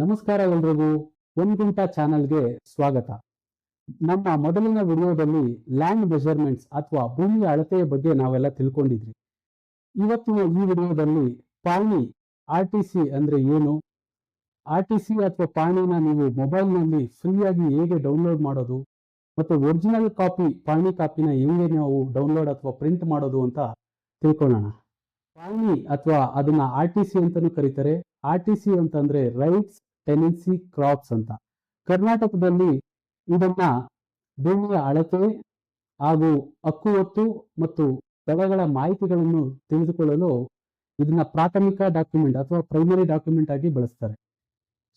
ನಮಸ್ಕಾರ ಎಲ್ರಿಗೂ. ಒಂದ್ಗುಂಟ ಚಾನೆಲ್ಗೆ ಸ್ವಾಗತ. ನಮ್ಮ ಮೊದಲಿನ ವಿಡಿಯೋದಲ್ಲಿ ಲ್ಯಾಂಡ್ ಮೆಜರ್ಮೆಂಟ್ಸ್ ಅಥವಾ ಭೂಮಿಯ ಅಳತೆಯ ಬಗ್ಗೆ ನಾವೆಲ್ಲ ತಿಳ್ಕೊಂಡಿದ್ವಿ ಇವತ್ತಿನ ಈ ವಿಡಿಯೋದಲ್ಲಿ ಪಾಣಿ, ಆರ್ ಟಿ ಸಿ ಅಂದ್ರೆ ಏನು? ಆರ್ ಟಿ ಸಿ ಅಥವಾ ಪಾಣಿನ ನೀವು ಮೊಬೈಲ್ನಲ್ಲಿ ಫ್ರೀಯಾಗಿ ಹೇಗೆ ಡೌನ್ಲೋಡ್ ಮಾಡೋದು? ಮತ್ತು ಒರಿಜಿನಲ್ ಕಾಪಿ, ಪಾಣಿ ಕಾಪಿನ ಹೆಂಗೆ ನಾವು ಡೌನ್ಲೋಡ್ ಅಥವಾ ಪ್ರಿಂಟ್ ಮಾಡೋದು ಅಂತ ತಿಳ್ಕೊಳ್ಳೋಣ. ಪಾಣಿ ಅಥವಾ ಅದನ್ನ ಆರ್ ಟಿ ಸಿ ಅಂತಾನೂ ಕರೀತಾರೆ. ಆರ್ ಟಿ ಸಿ ಅಂತಂದ್ರೆ ರೈಟ್ಸ್ ಟೆನೆನ್ಸಿ ಕ್ರಾಪ್ಸ್ ಅಂತ. ಕರ್ನಾಟಕದಲ್ಲಿ ಇದನ್ನ ಭೂಮಿಯ ಅಳತೆ ಹಾಗೂ ಹಕ್ಕು ಹೊತ್ತು ಮತ್ತು ಬೆಳೆಗಳ ಮಾಹಿತಿಗಳನ್ನು ತಿಳಿದುಕೊಳ್ಳಲು ಇದನ್ನ ಪ್ರಾಥಮಿಕ ಡಾಕ್ಯುಮೆಂಟ್ ಅಥವಾ ಪ್ರೈಮರಿ ಡಾಕ್ಯುಮೆಂಟ್ ಆಗಿ ಬಳಸ್ತಾರೆ.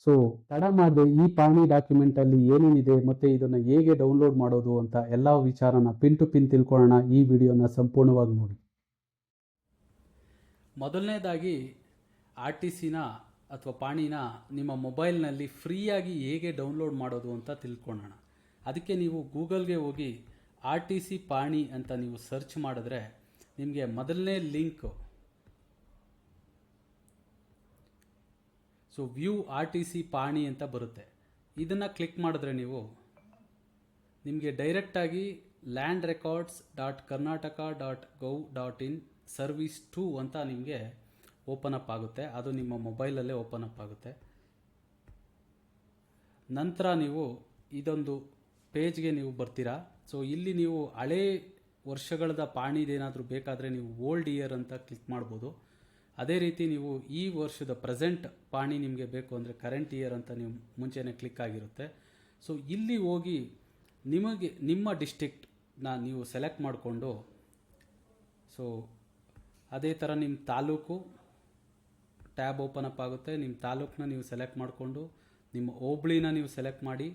ಸೊ, ತಡ ಮಾಡದೆ ಈ ಪಾಣಿ ಡಾಕ್ಯುಮೆಂಟ್ ಅಲ್ಲಿ ಏನೇನಿದೆ ಮತ್ತೆ ಇದನ್ನ ಹೇಗೆ ಡೌನ್ಲೋಡ್ ಮಾಡೋದು ಅಂತ ಎಲ್ಲ ವಿಚಾರನ ಪಿನ್ ಟು ಪಿನ್ ತಿಳ್ಕೊಳ್ಳೋಣ ಈ ವಿಡಿಯೋನ ಸಂಪೂರ್ಣವಾಗಿ ನೋಡಿ. ಮೊದಲನೇದಾಗಿ ಆರ್ ಟಿ ಸಿನ ಅಥವಾ ಪಾಣಿನ ನಿಮ್ಮ ಮೊಬೈಲ್ನಲ್ಲಿ ಫ್ರೀಯಾಗಿ ಹೇಗೆ ಡೌನ್ಲೋಡ್ ಮಾಡೋದು ಅಂತ ತಿಳ್ಕೊಳ್ಳೋಣ. ಅದಕ್ಕೆ ನೀವು ಗೂಗಲ್ಗೆ ಹೋಗಿ ಆರ್ ಟಿ ಸಿ ಪಾಣಿ ಅಂತ ನೀವು ಸರ್ಚ್ ಮಾಡಿದ್ರೆ ನಿಮಗೆ ಮೊದಲನೇ link. So, view R T C ಪಾಣಿ ಅಂತ ಬರುತ್ತೆ. ಇದನ್ನು ಕ್ಲಿಕ್ ಮಾಡಿದ್ರೆ ನೀವು ನಿಮಗೆ ಡೈರೆಕ್ಟಾಗಿ land records dot Karnataka dot gov dot in service two ಅಂತ ನಿಮಗೆ ಓಪನ್ ಅಪ್ ಆಗುತ್ತೆ. ಅದು ನಿಮ್ಮ ಮೊಬೈಲಲ್ಲೇ ಓಪನ್ ಅಪ್ ಆಗುತ್ತೆ. ನಂತರ ನೀವು ಇದೊಂದು ಪೇಜ್ಗೆ ನೀವು ಬರ್ತೀರಾ? ಸೊ ಇಲ್ಲಿ ನೀವು ಹಳೇ ವರ್ಷಗಳದ ಪಾಣಿದೇನಾದರೂ ಬೇಕಾದರೆ ನೀವು ಓಲ್ಡ್ ಇಯರ್ ಅಂತ ಕ್ಲಿಕ್ ಮಾಡ್ಬೋದು. ಅದೇ ರೀತಿ ನೀವು ಈ ವರ್ಷದ ಪ್ರೆಸೆಂಟ್ ಪಾಣಿ ನಿಮಗೆ ಬೇಕು ಅಂದರೆ ಕರೆಂಟ್ ಇಯರ್ ಅಂತ ನೀವು ಮುಂಚೆನೇ ಕ್ಲಿಕ್ ಆಗಿರುತ್ತೆ. ಸೊ ಇಲ್ಲಿ ಹೋಗಿ ನಿಮಗೆ, ನಿಮ್ಮ ಡಿಸ್ಟಿಕ್ಟನ್ನ ನೀವು ಸೆಲೆಕ್ಟ್ ಮಾಡಿಕೊಂಡು ಸೊ ಅದೇ ಥರ ನಿಮ್ಮ ತಾಲೂಕು ಟ್ಯಾಬ್ ಓಪನ್ ಅಪ್ ಆಗುತ್ತೆ. ನಿಮ್ಮ ತಾಲೂಕನ್ನ ನೀವು ಸೆಲೆಕ್ಟ್ ಮಾಡಿಕೊಂಡು, ನಿಮ್ಮ ಹೋಬ್ಳಿನ ನೀವು ಸೆಲೆಕ್ಟ್ ಮಾಡಿ.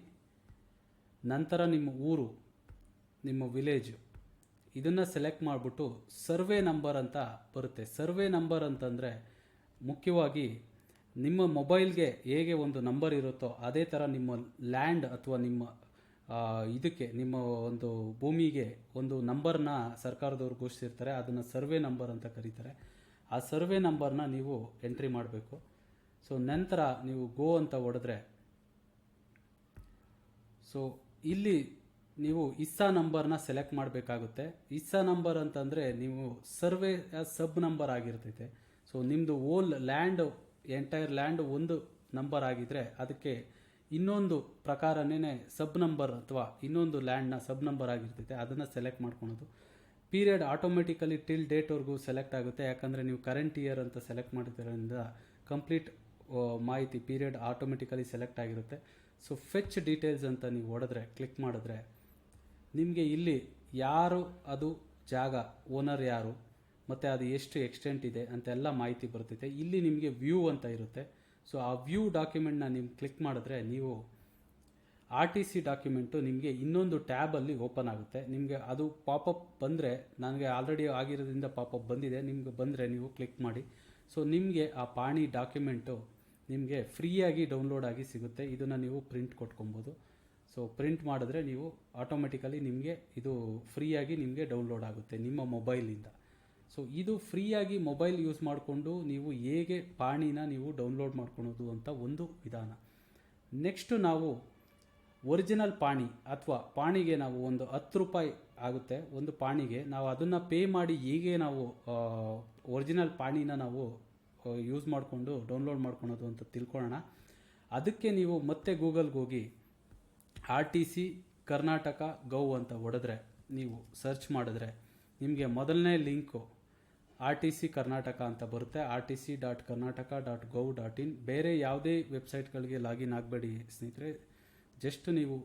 ನಂತರ ನಿಮ್ಮ ಊರು, ನಿಮ್ಮ ವಿಲೇಜು, ಇದನ್ನು ಸೆಲೆಕ್ಟ್ ಮಾಡಿಬಿಟ್ಟು ಸರ್ವೆ ನಂಬರ್ ಅಂತ ಬರುತ್ತೆ. ಸರ್ವೆ ನಂಬರ್ ಅಂತಂದರೆ ಮುಖ್ಯವಾಗಿ ನಿಮ್ಮ ಮೊಬೈಲ್ಗೆ ಹೇಗೆ ಒಂದು ನಂಬರ್ ಇರುತ್ತೋ ಅದೇ ಥರ ನಿಮ್ಮ ಲ್ಯಾಂಡ್ ಅಥವಾ ನಿಮ್ಮ ಇದಕ್ಕೆ, ನಿಮ್ಮ ಒಂದು ಭೂಮಿಗೆ ಒಂದು ನಂಬರ್ನ ಸರ್ಕಾರದವ್ರು ಘೋಷಿಸಿರ್ತಾರೆ. ಅದನ್ನು ಸರ್ವೆ ನಂಬರ್ ಅಂತ ಕರೀತಾರೆ. ಆ ಸರ್ವೆ ನಂಬರ್ನ ನೀವು ಎಂಟ್ರಿ ಮಾಡಬೇಕು. ಸೊ ನಂತರ ನೀವು ಗೋ ಅಂತ ಹೊಡೆದ್ರೆ ಸೊ ಇಲ್ಲಿ ನೀವು ಇಸ್ಸಾ ನಂಬರ್ನ ಸೆಲೆಕ್ಟ್ ಮಾಡಬೇಕಾಗುತ್ತೆ. ಇಸ್ಸಾ ನಂಬರ್ ಅಂತಂದರೆ ನೀವು ಸರ್ವೆ ಸಬ್ ನಂಬರ್ ಆಗಿರ್ತೈತೆ. ಸೊ ನಿಮ್ಮದು ಓಲ್ ಲ್ಯಾಂಡ್, ಎಂಟೈರ್ ಲ್ಯಾಂಡ್ ಒಂದು ನಂಬರ್ ಆಗಿದ್ರೆ ಅದಕ್ಕೆ ಇನ್ನೊಂದು ಪ್ರಕಾರನೇ ಸಬ್ ನಂಬರ್ ಅಥವಾ ಇನ್ನೊಂದು ಲ್ಯಾಂಡ್ನ ಸಬ್ ನಂಬರ್ ಆಗಿರ್ತೈತೆ. ಅದನ್ನು ಸೆಲೆಕ್ಟ್ ಮಾಡ್ಕೊಳೋದು. ಪೀರಿಯಡ್ ಆಟೋಮೆಟಿಕಲಿ ಟಿಲ್ ಡೇಟ್ವರೆಗೂ ಸೆಲೆಕ್ಟ್ ಆಗುತ್ತೆ. ಯಾಕಂದರೆ ನೀವು ಕರೆಂಟ್ ಇಯರ್ ಅಂತ ಸೆಲೆಕ್ಟ್ ಮಾಡಿದ್ರಿಂದ ಕಂಪ್ಲೀಟ್ ಮಾಹಿತಿ ಪೀರಿಯಡ್ ಆಟೋಮೆಟಿಕಲಿ ಸೆಲೆಕ್ಟ್ ಆಗಿರುತ್ತೆ. ಸೊ, ಫೆಚ್ ಡೀಟೇಲ್ಸ್ ಅಂತ ನೀವು ಹೊಡೆದ್ರೆ, ಕ್ಲಿಕ್ ಮಾಡಿದ್ರೆ, ನಿಮಗೆ ಇಲ್ಲಿ ಯಾರು, ಅದು ಜಾಗ, ಓನರ್ ಯಾರು, ಮತ್ತು ಅದು ಎಷ್ಟು ಎಕ್ಸ್ಟೆಂಟ್ ಇದೆ ಅಂತೆಲ್ಲ ಮಾಹಿತಿ ಬರ್ತೈತೆ ಇಲ್ಲಿ ನಿಮಗೆ ವ್ಯೂ ಅಂತ ಇರುತ್ತೆ. ಸೊ, ಆ ವ್ಯೂ ಡಾಕ್ಯುಮೆಂಟ್ನ ನೀವು ಕ್ಲಿಕ್ ಮಾಡಿದ್ರೆ ನೀವು ಆರ್ ಟಿ ಸಿ ಡಾಕ್ಯುಮೆಂಟು ನಿಮಗೆ ಇನ್ನೊಂದು ಟ್ಯಾಬಲ್ಲಿ ಓಪನ್ ಆಗುತ್ತೆ. ನಿಮಗೆ ಅದು ಪಾಪಪ್ ಬಂದರೆ, ನನಗೆ ಆಲ್ರೆಡಿ ಆಗಿರೋದ್ರಿಂದ ಪಾಪಪ್ ಬಂದಿದೆ. ನಿಮಗೆ ಬಂದರೆ ನೀವು ಕ್ಲಿಕ್ ಮಾಡಿ. ಸೊ, ನಿಮಗೆ ಆ ಪಾಣಿ ಡಾಕ್ಯುಮೆಂಟು ನಿಮಗೆ ಫ್ರೀಯಾಗಿ ಡೌನ್ಲೋಡ್ ಆಗಿ ಸಿಗುತ್ತೆ. ಇದನ್ನು ನೀವು ಪ್ರಿಂಟ್ ಕೊಟ್ಕೊಬೋದು. ಸೊ, ಪ್ರಿಂಟ್ ಮಾಡಿದ್ರೆ ನೀವು ಆಟೋಮೆಟಿಕಲಿ ನಿಮಗೆ ಇದು ಫ್ರೀಯಾಗಿ ನಿಮಗೆ ಡೌನ್ಲೋಡ್ ಆಗುತ್ತೆ ನಿಮ್ಮ ಮೊಬೈಲಿಂದ. ಸೊ, ಇದು ಫ್ರೀಯಾಗಿ ಮೊಬೈಲ್ ಯೂಸ್ ಮಾಡಿಕೊಂಡು ನೀವು ಹೇಗೆ ಪಾಣಿನ ನೀವು ಡೌನ್ಲೋಡ್ ಮಾಡ್ಕೊಳೋದು ಅಂತ ಒಂದು ವಿಧಾನ. ನೆಕ್ಸ್ಟು ನಾವು ಒರಿಜಿನಲ್ ಪಾಣಿ ಅಥವಾ ಪಾಣಿಗೆ ನಾವು ಒಂದು ಹತ್ತು ರೂಪಾಯಿ ಆಗುತ್ತೆ. ಒಂದು ಪಾಣಿಗೆ ನಾವು ಅದನ್ನು ಪೇ ಮಾಡಿ ಹೇಗೆ ನಾವು ಒರಿಜಿನಲ್ ಪಾಣಿನ ನಾವು ಯೂಸ್ ಮಾಡಿಕೊಂಡು ಡೌನ್ಲೋಡ್ ಮಾಡ್ಕೊಳೋದು ಅಂತ ತಿಳ್ಕೊಳ್ಳೋಣ ಅದಕ್ಕೆ ನೀವು ಮತ್ತೆ ಗೂಗಲ್ಗೆ ಹೋಗಿ R T C Karnataka gov ಅಂತ ಹೊಡೆದ್ರೆ ನೀವು ಸರ್ಚ್ ಮಾಡಿದ್ರೆ ನಿಮಗೆ ಮೊದಲನೇ link R T C Karnataka ಅಂತ ಬರುತ್ತೆ. R T C dot Karnataka dot gov dot in. ಬೇರೆ ಯಾವುದೇ ವೆಬ್ಸೈಟ್ಗಳಿಗೆ ಲಾಗಿನ್ ಆಗಬೇಡಿ ಸ್ನೇಹಿತರೆ. ಜಸ್ಟ್ ನೀವು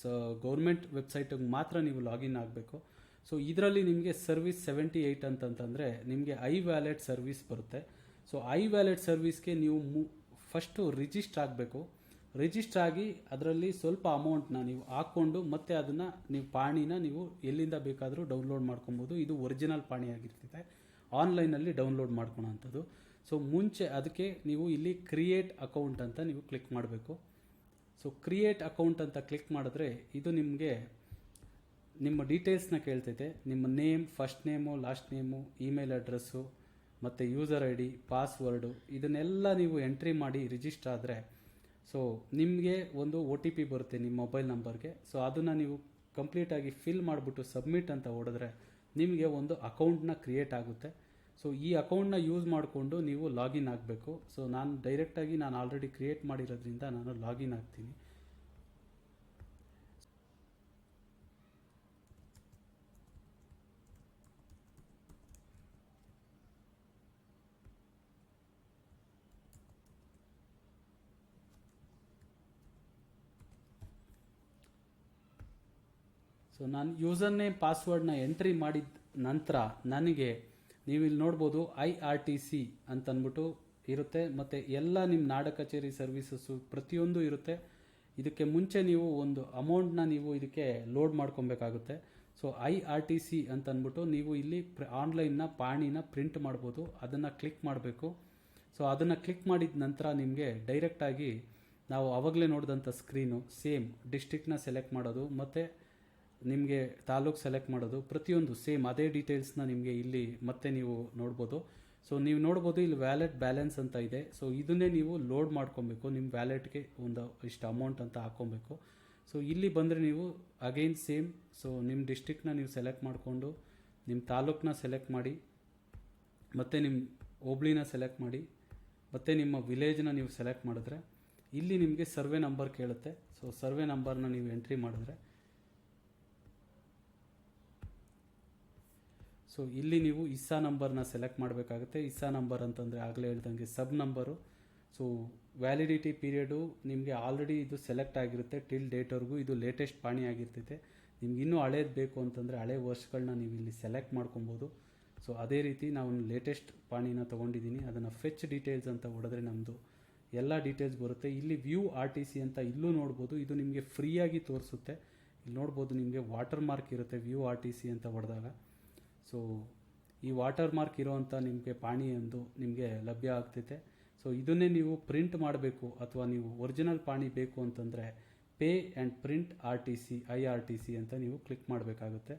ಸ ಗೌರ್ಮೆಂಟ್ ವೆಬ್ಸೈಟಿಗೆ ಮಾತ್ರ ನೀವು ಲಾಗಿನ್ ಆಗಬೇಕು. ಸೊ ಇದರಲ್ಲಿ ನಿಮಗೆ ಸರ್ವಿಸ್ ಸೆವೆಂಟಿ ಏಯ್ಟ್ ಅಂತಂತಂದರೆ ನಿಮಗೆ ಐ ವ್ಯಾಲೆಟ್ ಸರ್ವಿಸ್ ಬರುತ್ತೆ. ಸೊ ಐ ವ್ಯಾಲೆಟ್ ಸರ್ವಿಸ್ಗೆ ನೀವು ಮು ಫಸ್ಟು ರಿಜಿಸ್ಟರ್ ಆಗಬೇಕು. ರಿಜಿಸ್ಟರ್ ಆಗಿ ಅದರಲ್ಲಿ ಸ್ವಲ್ಪ ಅಮೌಂಟ್ನ ನೀವು ಹಾಕ್ಕೊಂಡು ಮತ್ತೆ ಅದನ್ನು ನೀವು ಪಾಣಿನ ನೀವು ಎಲ್ಲಿಂದ ಬೇಕಾದರೂ ಡೌನ್ಲೋಡ್ ಮಾಡ್ಕೊಬೋದು. ಇದು ಒರಿಜಿನಲ್ ಪಾಣಿ ಆಗಿರ್ತದೆ ಆನ್ಲೈನಲ್ಲಿ ಡೌನ್ಲೋಡ್ ಮಾಡ್ಕೊಳೋಂಥದ್ದು. ಸೊ ಮುಂಚೆ ಅದಕ್ಕೆ ನೀವು ಇಲ್ಲಿ ಕ್ರಿಯೇಟ್ ಅಕೌಂಟ್ ಅಂತ ನೀವು ಕ್ಲಿಕ್ ಮಾಡಬೇಕು. ಸೊ ಕ್ರಿಯೇಟ್ ಅಕೌಂಟ್ ಅಂತ ಕ್ಲಿಕ್ ಮಾಡಿದ್ರೆ ಇದು ನಿಮಗೆ ನಿಮ್ಮ ಡೀಟೇಲ್ಸ್ನ ಕೇಳ್ತೈತೆ. ನಿಮ್ಮ name first name last name email address ಮತ್ತು ಯೂಸರ್ ಐ ಡಿ ಪಾಸ್ವರ್ಡು ಇದನ್ನೆಲ್ಲ ನೀವು ಎಂಟ್ರಿ ಮಾಡಿ ರಿಜಿಸ್ಟರ್ ಆದರೆ ಸೊ ನಿಮಗೆ ಒಂದು ಒ ಟಿ ಪಿ ಬರುತ್ತೆ ನಿಮ್ಮ ಮೊಬೈಲ್ ನಂಬರ್ಗೆ ಸೊ ಅದನ್ನು ನೀವು ಕಂಪ್ಲೀಟಾಗಿ ಫಿಲ್ ಮಾಡಿಬಿಟ್ಟು ಸಬ್ಮಿಟ್ ಅಂತ ಹೊಡೆದ್ರೆ ನಿಮಗೆ ಒಂದು ಅಕೌಂಟ್ನ ಕ್ರಿಯೇಟ್ ಆಗುತ್ತೆ. ಸೊ ಈ ಅಕೌಂಟ್ನ ಯೂಸ್ ಮಾಡಿಕೊಂಡು ನೀವು ಲಾಗಿನ್ ಆಗಬೇಕು. ಸೊ ನಾನು ಡೈರೆಕ್ಟಾಗಿ ನಾನು ಆಲ್ರೆಡಿ ಕ್ರಿಯೇಟ್ ಮಾಡಿರೋದ್ರಿಂದ ನಾನು ಲಾಗಿನ್ ಆಗ್ತೀನಿ. ಸೊ ನಾನು ಯೂಸರ್ ನೇಮ್ ಪಾಸ್ವರ್ಡ್ನ ಎಂಟ್ರಿ ಮಾಡಿದ ನಂತರ ನನಗೆ ನೀವು ಇಲ್ಲಿ ನೋಡ್ಬೋದು ಐ ಆರ್ ಟಿ ಸಿ ಅಂತ ಅಂದ್ಬಿಟ್ಟು ಇರುತ್ತೆ. ಮತ್ತು ಎಲ್ಲ ನಿಮ್ಮ ನಾಡ ಕಚೇರಿ ಸರ್ವಿಸಸ್ಸು ಪ್ರತಿಯೊಂದು ಇರುತ್ತೆ. ಇದಕ್ಕೆ ಮುಂಚೆ ನೀವು ಒಂದು ಅಮೌಂಟ್ನ ನೀವು ಇದಕ್ಕೆ load ಮಾಡ್ಕೊಬೇಕಾಗುತ್ತೆ. So, I R T C ಅಂತ ಅಂದ್ಬಿಟ್ಟು ನೀವು ಇಲ್ಲಿ ಪ್ರ ಆನ್ಲೈನ್ನ ಪಾಣಿನ ಪ್ರಿಂಟ್ ಮಾಡ್ಬೋದು. ಅದನ್ನು ಕ್ಲಿಕ್ ಮಾಡಬೇಕು. ಸೊ, ಅದನ್ನು ಕ್ಲಿಕ್ ಮಾಡಿದ ನಂತರ ನಿಮಗೆ ಡೈರೆಕ್ಟಾಗಿ ನಾವು ಆವಾಗಲೇ ನೋಡಿದಂಥ ಸ್ಕ್ರೀನು ಸೇಮ್ ಡಿಸ್ಟಿಕ್ನ ಸೆಲೆಕ್ಟ್ ಮಾಡೋದು. ಮತ್ತು ನಿಮಗೆ ತಾಲೂಕು ಸೆಲೆಕ್ಟ್ ಮಾಡೋದು, ಪ್ರತಿಯೊಂದು ಸೇಮ್ ಅದೇ ಡೀಟೇಲ್ಸ್ನ ನಿಮಗೆ ಇಲ್ಲಿ ಮತ್ತೆ ನೀವು ನೋಡ್ಬೋದು. ಸೊ ನೀವು ನೋಡ್ಬೋದು ಇಲ್ಲಿ ವ್ಯಾಲೆಟ್ ಬ್ಯಾಲೆನ್ಸ್ ಅಂತ ಇದೆ. ಸೊ ಇದನ್ನೇ ನೀವು ಲೋಡ್ ಮಾಡ್ಕೊಬೇಕು ನಿಮ್ಮ ವ್ಯಾಲೆಟ್ಗೆ ಒಂದು ಇಷ್ಟು ಅಮೌಂಟ್ ಅಂತ ಹಾಕ್ಕೊಬೇಕು ಸೊ ಇಲ್ಲಿ ಬಂದರೆ ನೀವು ಅಗೈನ್ ಸೇಮ್ ಸೊ ನಿಮ್ಮ ಡಿಸ್ಟಿಕ್ನ ನೀವು ಸೆಲೆಕ್ಟ್ ಮಾಡಿಕೊಂಡು ನಿಮ್ಮ ತಾಲೂಕನ್ನ ಸೆಲೆಕ್ಟ್ ಮಾಡಿ, ಮತ್ತು ನಿಮ್ಮ ಹೋಬ್ಳಿನ ಸೆಲೆಕ್ಟ್ ಮಾಡಿ, ಮತ್ತು ನಿಮ್ಮ ವಿಲೇಜ್ನ ನೀವು ಸೆಲೆಕ್ಟ್ ಮಾಡಿದ್ರೆ, ಇಲ್ಲಿ ನಿಮಗೆ ಸರ್ವೆ ನಂಬರ್ ಕೇಳುತ್ತೆ. ಸೊ ಸರ್ವೆ ನಂಬರ್ನ ನೀವು ಎಂಟ್ರಿ ಮಾಡಿದ್ರೆ ಸೊ ಇಲ್ಲಿ ನೀವು ಇಸ್ಸಾ ನಂಬರ್ನ ಸೆಲೆಕ್ಟ್ ಮಾಡಬೇಕಾಗುತ್ತೆ. ಇಸ್ಸಾ ನಂಬರ್ ಅಂತಂದರೆ ಆಗಲೇ ಹೇಳ್ದಂಗೆ sub number so validity period ನಿಮಗೆ ಆಲ್ರೆಡಿ ಇದು ಸೆಲೆಕ್ಟ್ ಆಗಿರುತ್ತೆ. ಟಿಲ್ ಡೇಟ್ವರೆಗೂ ಇದು ಲೇಟೆಸ್ಟ್ ಪಾಣಿ ಆಗಿರ್ತೈತೆ. ನಿಮ್ಗೆ ಇನ್ನೂ ಹಳೇದು ಬೇಕು ಅಂತಂದರೆ ಹಳೆ ವರ್ಷಗಳನ್ನ ನೀವು ಇಲ್ಲಿ ಸೆಲೆಕ್ಟ್ ಮಾಡ್ಕೊಬೋದು. ಸೊ ಅದೇ ರೀತಿ ನಾವು ಲೇಟೆಸ್ಟ್ ಪಾಣಿನ ತೊಗೊಂಡಿದ್ದೀನಿ ಅದನ್ನು ಫೆಚ್ ಡೀಟೇಲ್ಸ್ ಅಂತ ಹೊಡೆದ್ರೆ ನಮ್ಮದು ಎಲ್ಲ ಡೀಟೇಲ್ಸ್ ಬರುತ್ತೆ. ಇಲ್ಲಿ ವ್ಯೂ ಆರ್ ಟಿ ಸಿ ಅಂತ ಇಲ್ಲೂ ನೋಡ್ಬೋದು. ಇದು ನಿಮಗೆ ಫ್ರೀಯಾಗಿ ತೋರಿಸುತ್ತೆ. ಇಲ್ಲಿ ನೋಡ್ಬೋದು ನಿಮಗೆ ವಾಟರ್ ಮಾರ್ಕ್ ಇರುತ್ತೆ ವ್ಯೂ ಆರ್ ಟಿ ಸಿ ಅಂತ ಹೊಡೆದಾಗ. ಸೊ ಈ ವಾಟರ್ ಮಾರ್ಕ್ ಇರೋವಂಥ ನಿಮಗೆ ಪಾಣಿ ಒಂದು ನಿಮಗೆ ಲಭ್ಯ ಆಗ್ತೈತೆ. ಸೊ ಇದನ್ನೇ ನೀವು ಪ್ರಿಂಟ್ ಮಾಡಬೇಕು ಅಥವಾ ನೀವು ಒರಿಜಿನಲ್ ಪಾಣಿ ಬೇಕು ಅಂತಂದರೆ pay and print R T C I R T C ಅಂತ ನೀವು ಕ್ಲಿಕ್ ಮಾಡಬೇಕಾಗುತ್ತೆ.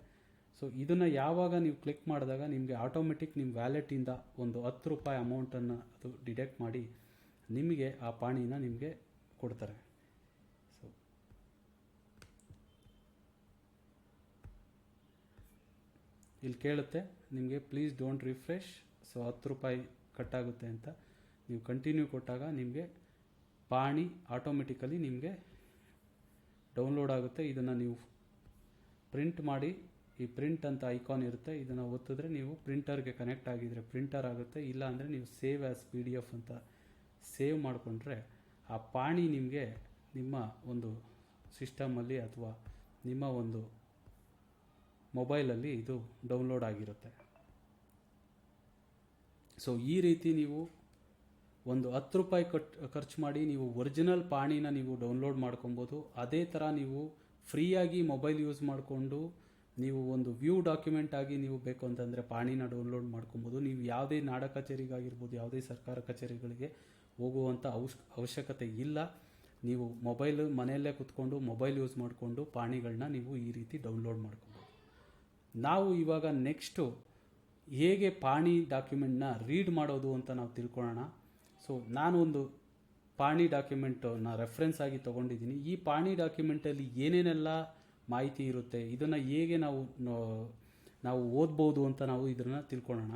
ಸೊ ಇದನ್ನು ಯಾವಾಗ ನೀವು ಕ್ಲಿಕ್ ಮಾಡಿದಾಗ ನಿಮಗೆ ಆಟೋಮೆಟಿಕ್ ನಿಮ್ಮ ವ್ಯಾಲೆಟಿಂದ ಒಂದು ಹತ್ತು ರೂಪಾಯಿ ಅಮೌಂಟನ್ನು ಅದು ಡಿಡೆಕ್ಟ್ ಮಾಡಿ ನಿಮಗೆ ಆ ಪಾಣಿನ ನಿಮಗೆ ಕೊಡ್ತಾರೆ. ಇಲ್ಲಿ ಕೇಳುತ್ತೆ, ನಿಮಗೆ ಪ್ಲೀಸ್ ಡೋಂಟ್ ರಿಫ್ರೆಶ್ ಸೊ ಹತ್ತು ರೂಪಾಯಿ ಕಟ್ಟಾಗುತ್ತೆ ಅಂತ. ನೀವು ಕಂಟಿನ್ಯೂ ಕೊಟ್ಟಾಗ ನಿಮಗೆ ಪಾಣಿ ಆಟೋಮೆಟಿಕಲಿ ನಿಮಗೆ ಡೌನ್ಲೋಡ್ ಆಗುತ್ತೆ. ಇದನ್ನು ನೀವು ಪ್ರಿಂಟ್ ಮಾಡಿ, ಈ ಪ್ರಿಂಟ್ ಅಂತ ಐಕಾನ್ ಇರುತ್ತೆ, ಇದನ್ನು ಒತ್ತಿದ್ರೆ ನೀವು ಪ್ರಿಂಟರ್ಗೆ ಕನೆಕ್ಟ್ ಆಗಿದ್ರೆ ಪ್ರಿಂಟರ್ ಆಗುತ್ತೆ. ಇಲ್ಲ ಅಂದರೆ ನೀವು save as P D F ಅಂತ ಸೇವ್ ಮಾಡಿಕೊಂಡ್ರೆ ಆ ಪಾಣಿ ನಿಮಗೆ ನಿಮ್ಮ ಒಂದು ಸಿಸ್ಟಮಲ್ಲಿ ಅಥವಾ ನಿಮ್ಮ ಒಂದು ಮೊಬೈಲಲ್ಲಿ ಇದು ಡೌನ್ಲೋಡ್ ಆಗಿರುತ್ತೆ. ಸೊ ಈ ರೀತಿ ನೀವು ಒಂದು ಹತ್ತು ರೂಪಾಯಿ ಕಟ್, ಖರ್ಚು ಮಾಡಿ ನೀವು ಒರಿಜಿನಲ್ ಪಾಣಿನ ನೀವು ಡೌನ್ಲೋಡ್ ಮಾಡ್ಕೊಬೋದು. ಅದೇ ಥರ ನೀವು ಫ್ರೀಯಾಗಿ ಮೊಬೈಲ್ ಯೂಸ್ ಮಾಡಿಕೊಂಡು ನೀವು ಒಂದು ವ್ಯೂ ಡಾಕ್ಯುಮೆಂಟ್ ಆಗಿ ನೀವು ಬೇಕು ಅಂತಂದರೆ ಪಾಣಿನ ಡೌನ್ಲೋಡ್ ಮಾಡ್ಕೊಬೋದು. ನೀವು ಯಾವುದೇ ನಾಡ ಕಚೇರಿಗಾಗಿರ್ಬೋದು, ಯಾವುದೇ ಸರ್ಕಾರ ಕಚೇರಿಗಳಿಗೆ ಹೋಗುವಂಥ ಅವಶ್ ಅವಶ್ಯಕತೆ ಇಲ್ಲ. ನೀವು ಮೊಬೈಲ್ ಮನೆಯಲ್ಲೇ ಕುತ್ಕೊಂಡು ಮೊಬೈಲ್ ಯೂಸ್ ಮಾಡಿಕೊಂಡು ಪಾಣಿಗಳನ್ನ ನೀವು ಈ ರೀತಿ ಡೌನ್ಲೋಡ್ ಮಾಡ್ಕೊಬೋದು. ನಾವು ಇವಾಗ ನೆಕ್ಸ್ಟು ಹೇಗೆ ಪಾಣಿ ಡಾಕ್ಯುಮೆಂಟ್ನ ರೀಡ್ ಮಾಡೋದು ಅಂತ ನಾವು ತಿಳ್ಕೊಳ್ಳೋಣ. ಸೊ, ನಾನು ಒಂದು ಪಾಣಿ ಡಾಕ್ಯುಮೆಂಟನ್ನ ರೆಫರೆನ್ಸ್ ಆಗಿ ತೊಗೊಂಡಿದ್ದೀನಿ. ಈ ಪಾಣಿ ಡಾಕ್ಯುಮೆಂಟಲ್ಲಿ ಏನೇನೆಲ್ಲ ಮಾಹಿತಿ ಇರುತ್ತೆ, ಇದನ್ನು ಹೇಗೆ ನಾವು ನಾವು ಓದ್ಬೋದು ಅಂತ ನಾವು ಇದನ್ನು ತಿಳ್ಕೊಳ್ಳೋಣ.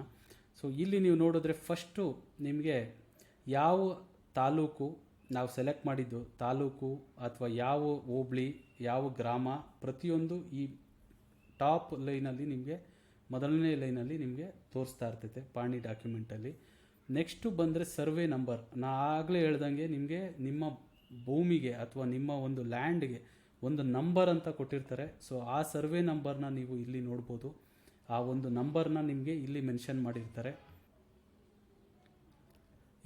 ಸೊ, ಇಲ್ಲಿ ನೀವು ನೋಡಿದ್ರೆ ಫಸ್ಟು ನಿಮಗೆ ಯಾವ ತಾಲೂಕು ನಾವು ಸೆಲೆಕ್ಟ್ ಮಾಡಿದ್ದು, ತಾಲೂಕು ಅಥವಾ ಯಾವ ಹೋಬ್ಳಿ, ಯಾವ ಗ್ರಾಮ, ಪ್ರತಿಯೊಂದು ಈ ಟಾಪ್ ಲೈನಲ್ಲಿ ನಿಮಗೆ, ಮೊದಲನೇ ಲೈನಲ್ಲಿ ನಿಮಗೆ ತೋರಿಸ್ತಾ ಇರ್ತೈತೆ ಪಾಣಿ ಡಾಕ್ಯುಮೆಂಟಲ್ಲಿ. ನೆಕ್ಸ್ಟು ಬಂದರೆ ಸರ್ವೆ ನಂಬರ್. ನಾ ಆಗಲೇ ಹೇಳ್ದಂಗೆ ನಿಮಗೆ ನಿಮ್ಮ ಭೂಮಿಗೆ ಅಥವಾ ನಿಮ್ಮ ಒಂದು ಲ್ಯಾಂಡ್ಗೆ ಒಂದು ನಂಬರ್ ಅಂತ ಕೊಟ್ಟಿರ್ತಾರೆ. ಸೊ ಆ ಸರ್ವೆ ನಂಬರ್ನ ನೀವು ಇಲ್ಲಿ ನೋಡ್ಬೋದು. ಆ ಒಂದು ನಂಬರ್ನ ನಿಮಗೆ ಇಲ್ಲಿ ಮೆನ್ಷನ್ ಮಾಡಿರ್ತಾರೆ.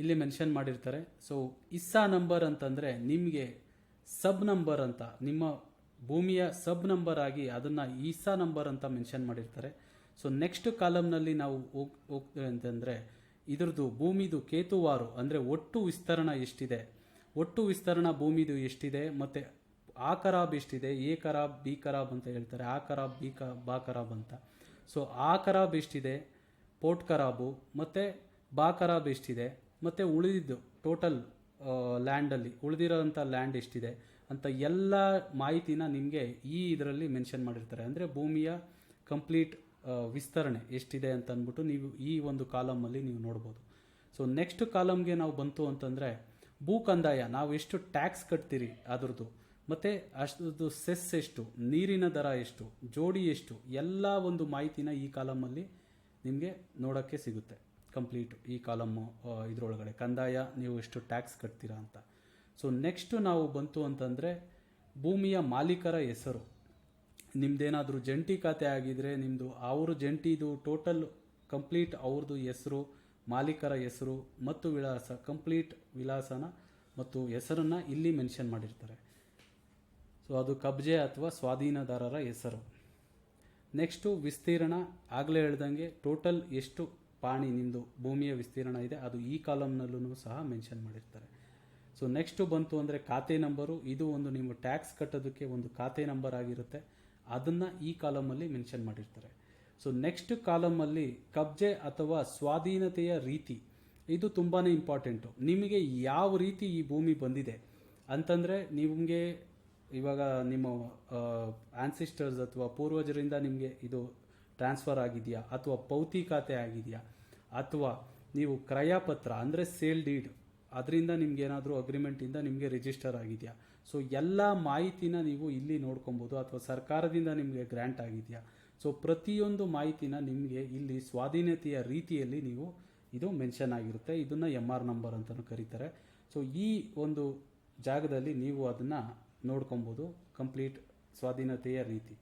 ಇಲ್ಲಿ ಮೆನ್ಷನ್ ಮಾಡಿರ್ತಾರೆ. ಸೊ ಇಸ್ಸಾ ನಂಬರ್ ಅಂತಂದರೆ ನಿಮಗೆ ಸಬ್ ನಂಬರ್ ಅಂತ, ನಿಮ್ಮ ಭೂಮಿಯ ಸಬ್ ನಂಬರ್ ಆಗಿ ಅದನ್ನು ಈಸಾ ನಂಬರ್ ಅಂತ ಮೆನ್ಷನ್ ಮಾಡಿರ್ತಾರೆ. ಸೊ ನೆಕ್ಸ್ಟ್ ಕಾಲಮ್ನಲ್ಲಿ ನಾವು ಹೋಗ್ ಹೋಗ್ತೇವೆ ಅಂತಂದರೆ ಇದ್ರದ್ದು ಭೂಮಿದು ಕೇತುವಾರು, ಅಂದರೆ ಒಟ್ಟು ವಿಸ್ತರಣ ಎಷ್ಟಿದೆ? ಒಟ್ಟು ವಿಸ್ತರಣ ಭೂಮಿದು ಎಷ್ಟಿದೆ? ಮತ್ತು ಆ ಖರಾಬ್ ಎಷ್ಟಿದೆ? ಎ ಖರಾಬ್, ಬಿ ಖರಾಬ್ ಅಂತ ಹೇಳ್ತಾರೆ. ಆ ಖರಾಬ್, ಬಿ ಕ ಬಾ ಖರಾಬ್ ಅಂತ. ಸೊ ಆ ಖರಾಬ್ ಎಷ್ಟಿದೆ? ಪೋರ್ಟ್ ಖರಾಬು, ಮತ್ತು ಬಾ ಖರಾಬ್ ಎಷ್ಟಿದೆ? ಮತ್ತು ಉಳಿದಿದ್ದು ಟೋಟಲ್ ಲ್ಯಾಂಡಲ್ಲಿ ಉಳಿದಿರೋಂಥ ಲ್ಯಾಂಡ್ ಎಷ್ಟಿದೆ? ಅಂತ ಎಲ್ಲ ಮಾಹಿತಿನ ನಿಮಗೆ ಈ ಇದರಲ್ಲಿ ಮೆನ್ಷನ್ ಮಾಡಿರ್ತಾರೆ. ಅಂದರೆ ಭೂಮಿಯ ಕಂಪ್ಲೀಟ್ ವಿಸ್ತರಣೆ ಎಷ್ಟಿದೆ ಅಂತ ಅಂದ್ಬಿಟ್ಟು ನೀವು ಈ ಒಂದು ಕಾಲಮಲ್ಲಿ ನೀವು ನೋಡ್ಬೋದು. ಸೊ ನೆಕ್ಸ್ಟ್ ಕಾಲಮ್ಗೆ ನಾವು ಬಂತು ಅಂತಂದರೆ ಭೂ ಕಂದಾಯ ನಾವು ಎಷ್ಟು ಟ್ಯಾಕ್ಸ್ ಕಟ್ತೀರಿ ಅದರದ್ದು? ಮತ್ತು ಅಷ್ಟರದ್ದು ಸೆಸ್ ಎಷ್ಟು? ನೀರಿನ ದರ ಎಷ್ಟು? ಜೋಡಿ ಎಷ್ಟು? ಎಲ್ಲ ಒಂದು ಮಾಹಿತಿನ ಈ ಕಾಲಮಲ್ಲಿ ನಿಮಗೆ ನೋಡೋಕ್ಕೆ ಸಿಗುತ್ತೆ. ಕಂಪ್ಲೀಟ್ ಈ ಕಾಲಮ್ಮು ಇದರೊಳಗಡೆ. ಕಂದಾಯ, ನೀವು ಎಷ್ಟು ಟ್ಯಾಕ್ಸ್ ಕಟ್ತೀರಾ ಅಂತ. ಸೊ ನೆಕ್ಸ್ಟು ನಾವು ಬಂತು ಅಂತಂದರೆ ಭೂಮಿಯ ಮಾಲೀಕರ ಹೆಸರು. ನಿಮ್ಮದೇನಾದರೂ ಜಂಟಿ ಖಾತೆ ಆಗಿದ್ದರೆ ನಿಮ್ಮದು ಅವ್ರ ಜಂಟಿದು ಟೋಟಲ್ ಕಂಪ್ಲೀಟ್ ಅವ್ರದ್ದು ಹೆಸರು, ಮಾಲೀಕರ ಹೆಸರು ಮತ್ತು ವಿಳಾಸ ಕಂಪ್ಲೀಟ್ ವಿಳಾಸನ ಮತ್ತು ಹೆಸರನ್ನು ಇಲ್ಲಿ ಮೆನ್ಷನ್ ಮಾಡಿರ್ತಾರೆ. ಸೊ ಅದು ಕಬ್ಜೆ ಅಥವಾ ಸ್ವಾಧೀನದಾರರ ಹೆಸರು. ನೆಕ್ಸ್ಟು ವಿಸ್ತೀರ್ಣ ಆಗಲೇ ಹೇಳ್ದಂಗೆ ಟೋಟಲ್ ಎಷ್ಟು ಪಾಣಿ ನಿಮ್ಮದು ಭೂಮಿಯ ವಿಸ್ತೀರ್ಣ ಇದೆ, ಅದು ಈ ಕಾಲಮ್ನಲ್ಲೂ ಸಹ ಮೆನ್ಷನ್ ಮಾಡಿರ್ತಾರೆ. ಸೊ ನೆಕ್ಸ್ಟು ಬಂತು ಅಂದರೆ ಖಾತೆ ನಂಬರು ಇದು ಒಂದು ನಿಮ್ಮ ಟ್ಯಾಕ್ಸ್ ಕಟ್ಟೋದಕ್ಕೆ ಒಂದು ಖಾತೆ ನಂಬರ್ ಆಗಿರುತ್ತೆ. ಅದನ್ನು ಈ ಕಾಲಮಲ್ಲಿ ಮೆನ್ಷನ್ ಮಾಡಿರ್ತಾರೆ. ಸೊ ನೆಕ್ಸ್ಟ್ ಕಾಲಮಲ್ಲಿ ಕಬ್ಜೆ ಅಥವಾ ಸ್ವಾಧೀನತೆಯ ರೀತಿ. ಇದು ತುಂಬಾ ಇಂಪಾರ್ಟೆಂಟು ನಿಮಗೆ ಯಾವ ರೀತಿ ಈ ಭೂಮಿ ಬಂದಿದೆ? ಅಂತಂದರೆ ನಿಮಗೆ ಇವಾಗ ನಿಮ್ಮ ಆನ್ಸಿಸ್ಟರ್ಸ್ ಅಥವಾ ಪೂರ್ವಜರಿಂದ ನಿಮಗೆ ಇದು ಟ್ರಾನ್ಸ್ಫರ್ ಆಗಿದೆಯಾ? ಅಥವಾ ಪೌತಿ ಖಾತೆ ಆಗಿದೆಯಾ? ಅಥವಾ ನೀವು ಕ್ರಯಪತ್ರ ಅಂದರೆ ಸೇಲ್ ಡೀಡ್ ಅದರಿಂದ ನಿಮ್ಗೆ ಏನಾದರೂ ಅಗ್ರಿಮೆಂಟಿಂದ ನಿಮಗೆ ರಿಜಿಸ್ಟರ್ ಆಗಿದೆಯಾ? ಸೊ ಎಲ್ಲ ಮಾಹಿತಿನ ನೀವು ಇಲ್ಲಿ ನೋಡ್ಕೊಬೋದು ಅಥವಾ ಸರ್ಕಾರದಿಂದ ನಿಮಗೆ ಗ್ರ್ಯಾಂಟ್ ಆಗಿದೆಯಾ? ಸೊ ಪ್ರತಿಯೊಂದು ಮಾಹಿತಿನ ನಿಮಗೆ ಇಲ್ಲಿ ಸ್ವಾಧೀನತೆಯ ರೀತಿಯಲ್ಲಿ ನೀವು ಇದು ಮೆನ್ಷನ್ ಆಗಿರುತ್ತೆ. ಇದನ್ನು ಎಂ ಆರ್ ನಂಬರ್ ಅಂತಲೂ ಕರೀತಾರೆ. ಸೊ ಈ ಒಂದು ಜಾಗದಲ್ಲಿ ನೀವು ಅದನ್ನು ನೋಡ್ಕೊಬೋದು ಕಂಪ್ಲೀಟ್ ಸ್ವಾಧೀನತೆಯ ರೀತಿ.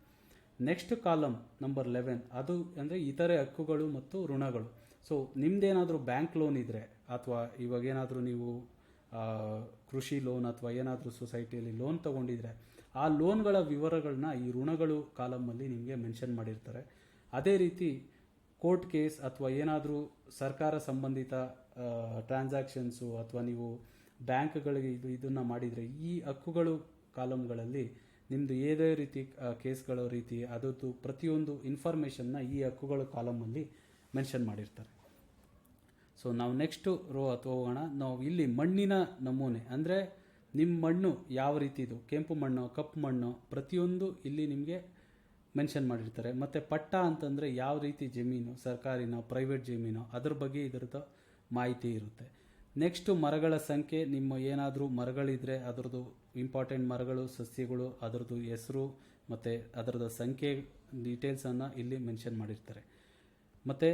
ನೆಕ್ಸ್ಟ್ ಕಾಲಮ್ ನಂಬರ್ ಲೆವೆನ್ ಅದು ಅಂದರೆ ಇತರೆ ಹಕ್ಕುಗಳು ಮತ್ತು ಋಣಗಳು. ಸೊ ನಿಮ್ಮದೇನಾದರೂ ಬ್ಯಾಂಕ್ ಲೋನ್ ಇದ್ದರೆ ಅಥವಾ ಇವಾಗ ಏನಾದರೂ ನೀವು ಕೃಷಿ ಲೋನ್ ಅಥವಾ ಏನಾದರೂ ಸೊಸೈಟಿಯಲ್ಲಿ ಲೋನ್ ತೊಗೊಂಡಿದ್ರೆ, ಆ ಲೋನ್ಗಳ ವಿವರಗಳನ್ನ ಈ ಋಣಗಳು ಕಾಲಮಲ್ಲಿ ನಿಮಗೆ ಮೆನ್ಷನ್ ಮಾಡಿರ್ತಾರೆ. ಅದೇ ರೀತಿ ಕೋರ್ಟ್ ಕೇಸ್ ಅಥವಾ ಏನಾದರೂ ಸರ್ಕಾರ ಸಂಬಂಧಿತ ಟ್ರಾನ್ಸಾಕ್ಷನ್ಸು ಅಥವಾ ನೀವು ಬ್ಯಾಂಕ್ಗಳಿಗೆ ಇದು, ಇದನ್ನು ಮಾಡಿದರೆ, ಈ ಹಕ್ಕುಗಳು ಕಾಲಮ್ಗಳಲ್ಲಿ ನಿಮ್ಮದು ಯಾವುದೇ ರೀತಿ ಕೇಸ್ಗಳ ರೀತಿ ಅದರದ್ದು ಪ್ರತಿಯೊಂದು ಇನ್ಫಾರ್ಮೇಷನ್ನ ಈ ಹಕ್ಕುಗಳ ಕಾಲಮಲ್ಲಿ ಮೆನ್ಷನ್ ಮಾಡಿರ್ತಾರೆ. ಸೊ ನಾವು ನೆಕ್ಸ್ಟು ರೋ ಅಥವಾ ಹೋಗೋಣ. ನಾವು ಇಲ್ಲಿ ಮಣ್ಣಿನ ನಮೂನೆ, ಅಂದರೆ ನಿಮ್ಮ ಮಣ್ಣು ಯಾವ ರೀತಿದು ಕೆಂಪು ಮಣ್ಣು, ಕಪ್ಪು ಮಣ್ಣು, ಪ್ರತಿಯೊಂದು ಇಲ್ಲಿ ನಿಮಗೆ ಮೆನ್ಷನ್ ಮಾಡಿರ್ತಾರೆ. ಮತ್ತು ಪಟ್ಟ ಅಂತಂದರೆ ಯಾವ ರೀತಿ ಜಮೀನು? ಸರ್ಕಾರಿನೋ ಪ್ರೈವೇಟ್ ಜಮೀನೋ, ಅದ್ರ ಬಗ್ಗೆ ಇದರದ್ದು ಮಾಹಿತಿ ಇರುತ್ತೆ. ನೆಕ್ಸ್ಟು ಮರಗಳ ಸಂಖ್ಯೆ, ನಿಮ್ಮ ಏನಾದರೂ ಮರಗಳಿದ್ರೆ ಅದರದ್ದು ಇಂಪಾರ್ಟೆಂಟ್ ಮರಗಳು, ಸಸ್ಯಗಳು, ಅದರದ್ದು ಹೆಸರು, ಮತ್ತು ಅದರದ್ದು ಸಂಖ್ಯೆ ಡೀಟೇಲ್ಸನ್ನು ಇಲ್ಲಿ ಮೆನ್ಷನ್ ಮಾಡಿರ್ತಾರೆ. ಮತ್ತು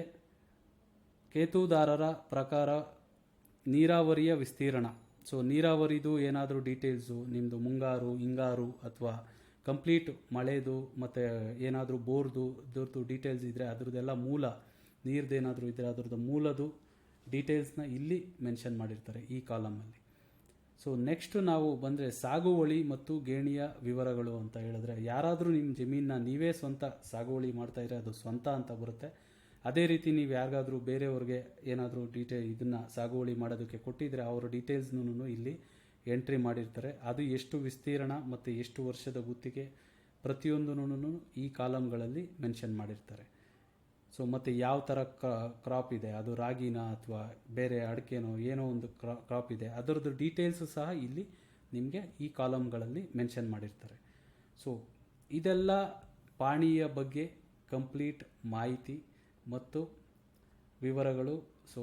ಕೇತುದಾರರ ಪ್ರಕಾರ ನೀರಾವರಿಯ ವಿಸ್ತೀರ್ಣ. ಸೊ ನೀರಾವರಿದು ಏನಾದರೂ ಡೀಟೇಲ್ಸು ನಿಮ್ಮದು ಮುಂಗಾರು, ಹಿಂಗಾರು ಅಥವಾ ಕಂಪ್ಲೀಟ್ ಮಳೆದು ಮತ್ತು ಏನಾದರೂ ಬೋರ್ದು, ಇದ್ರದ್ದು ಡೀಟೇಲ್ಸ್ ಇದ್ದರೆ ಅದರದ್ದೆಲ್ಲ ಮೂಲ, ನೀರ್ದೇನಾದರೂ ಇದ್ದರೆ ಅದ್ರದ್ದು ಮೂಲದು ಡೀಟೇಲ್ಸ್ನ ಇಲ್ಲಿ ಮೆನ್ಷನ್ ಮಾಡಿರ್ತಾರೆ ಈ ಕಾಲಮಲ್ಲಿ ಸೊ ನೆಕ್ಸ್ಟ್ ನಾವು ಬಂದರೆ ಸಾಗುವಳಿ ಮತ್ತು ಗೇಣಿಯ ವಿವರಗಳು ಅಂತ ಹೇಳಿದ್ರೆ ಯಾರಾದರೂ ನಿಮ್ಮ ಜಮೀನನ್ನ ನೀವೇ ಸ್ವಂತ ಸಾಗುವಳಿ ಮಾಡ್ತಾ ಇದ್ರೆ ಅದು ಸ್ವಂತ ಅಂತ ಬರುತ್ತೆ. ಅದೇ ರೀತಿ ನೀವು ಯಾರಿಗಾದರೂ ಬೇರೆಯವ್ರಿಗೆ ಏನಾದರೂ ಡೀಟೇಲ್ ಇದನ್ನು ಸಾಗುವಳಿ ಮಾಡೋದಕ್ಕೆ ಕೊಟ್ಟಿದ್ರೆ ಅವರ ಡೀಟೇಲ್ಸ್ನೂ ಇಲ್ಲಿ ಎಂಟ್ರಿ ಮಾಡಿರ್ತಾರೆ. ಅದು ಎಷ್ಟು ವಿಸ್ತೀರ್ಣ ಮತ್ತು ಎಷ್ಟು ವರ್ಷದ ಗುತ್ತಿಗೆ ಪ್ರತಿಯೊಂದೂ ಈ ಕಾಲಮ್ಗಳಲ್ಲಿ ಮೆನ್ಷನ್ ಮಾಡಿರ್ತಾರೆ. ಸೊ ಮತ್ತು ಯಾವ ಥರ ಕ್ರಾಪ್ ಇದೆ? ಅದು ರಾಗಿನ ಅಥವಾ ಬೇರೆ ಅಡಿಕೆನೋ ಏನೋ ಒಂದು ಕ್ರಾಪ್ ಇದೆ. ಅದರದ್ದು ಡೀಟೇಲ್ಸ್ ಸಹ ಇಲ್ಲಿ ನಿಮಗೆ ಈ ಕಾಲಮ್ಗಳಲ್ಲಿ ಮೆನ್ಷನ್ ಮಾಡಿರ್ತಾರೆ. ಸೊ ಇದೆಲ್ಲ ಪಾಣಿಯ ಬಗ್ಗೆ ಕಂಪ್ಲೀಟ್ ಮಾಹಿತಿ ಮತ್ತು ವಿವರಗಳು. ಸೊ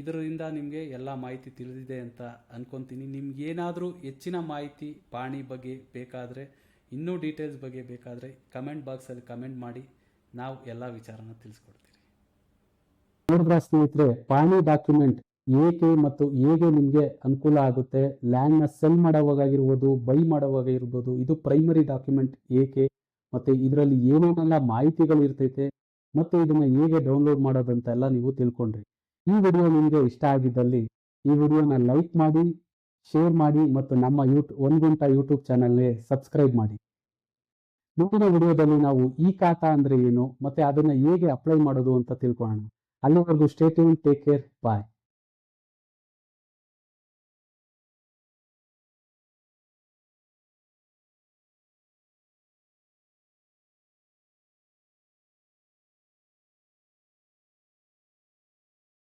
ಇದರಿಂದ ನಿಮಗೆ ಎಲ್ಲ ಮಾಹಿತಿ ತಿಳಿದಿದೆ ಅಂತ ಅಂದ್ಕೊತೀನಿ ನಿಮಗೇನಾದರೂ ಹೆಚ್ಚಿನ ಮಾಹಿತಿ ಪಾಣಿ ಬಗ್ಗೆ ಬೇಕಾದರೆ, ಇನ್ನೂ ಡೀಟೇಲ್ಸ್ ಬಗ್ಗೆ ಬೇಕಾದರೆ ಕಮೆಂಟ್ ಬಾಕ್ಸಲ್ಲಿ ಕಮೆಂಟ್ ಮಾಡಿ, ನಾವು ಎಲ್ಲ ವಿಚಾರನ ತಿಳಿಸ್ಕೊಡ್ತೀವಿ. ನೋಡಿದ್ರ ಸ್ನೇಹಿತರೆ, ಪಾಣಿ ಡಾಕ್ಯುಮೆಂಟ್ ಏಕೆ ಮತ್ತು ಹೇಗೆ ನಿಮಗೆ ಅನುಕೂಲ ಆಗುತ್ತೆ? ಲ್ಯಾಂಡ್ನ ಸೆಲ್ ಮಾಡೋವಾಗಿರ್ಬೋದು ಬೈ ಮಾಡುವಾಗಾಗಿರ್ಬೋದು, ಇದು ಪ್ರೈಮರಿ ಡಾಕ್ಯುಮೆಂಟ್ ಏಕೆ? ಮತ್ತೆ ಇದರಲ್ಲಿ ಏನೇನೆಲ್ಲ ಮಾಹಿತಿಗಳು ಇರ್ತೈತೆ? ಮತ್ತು ಇದನ್ನು ಹೇಗೆ ಡೌನ್ಲೋಡ್ ಮಾಡೋದಂತ ಎಲ್ಲ ನೀವು ತಿಳ್ಕೊಂಡ್ರಿ. ಈ ವಿಡಿಯೋ ನಿಮಗೆ ಇಷ್ಟ ಆಗಿದ್ದಲ್ಲಿ ಈ ವಿಡಿಯೋನ ಲೈಕ್ ಮಾಡಿ ಶೇರ್ ಮಾಡಿ ಮತ್ತು ನಮ್ಮ ಯೂಟ್, ಒಂದು ಗುಂಟ ಯೂಟ್ಯೂಬ್ ಚಾನಲ್ಗೆ ಸಬ್ಸ್ಕ್ರೈಬ್ ಮಾಡಿ. ಮುಂದಿನ ವಿಡಿಯೋದಲ್ಲಿ ನಾವು ಈ ಖಾತಾ ಅಂದರೆ ಏನು, ಮತ್ತೆ ಅದನ್ನ ಹೇಗೆ ಅಪ್ಲೈ ಮಾಡೋದು ಅಂತ ತಿಳ್ಕೊಳ್ಳೋಣ. ಅಲ್ಲಿವರೆಗೂ stay tune take care bye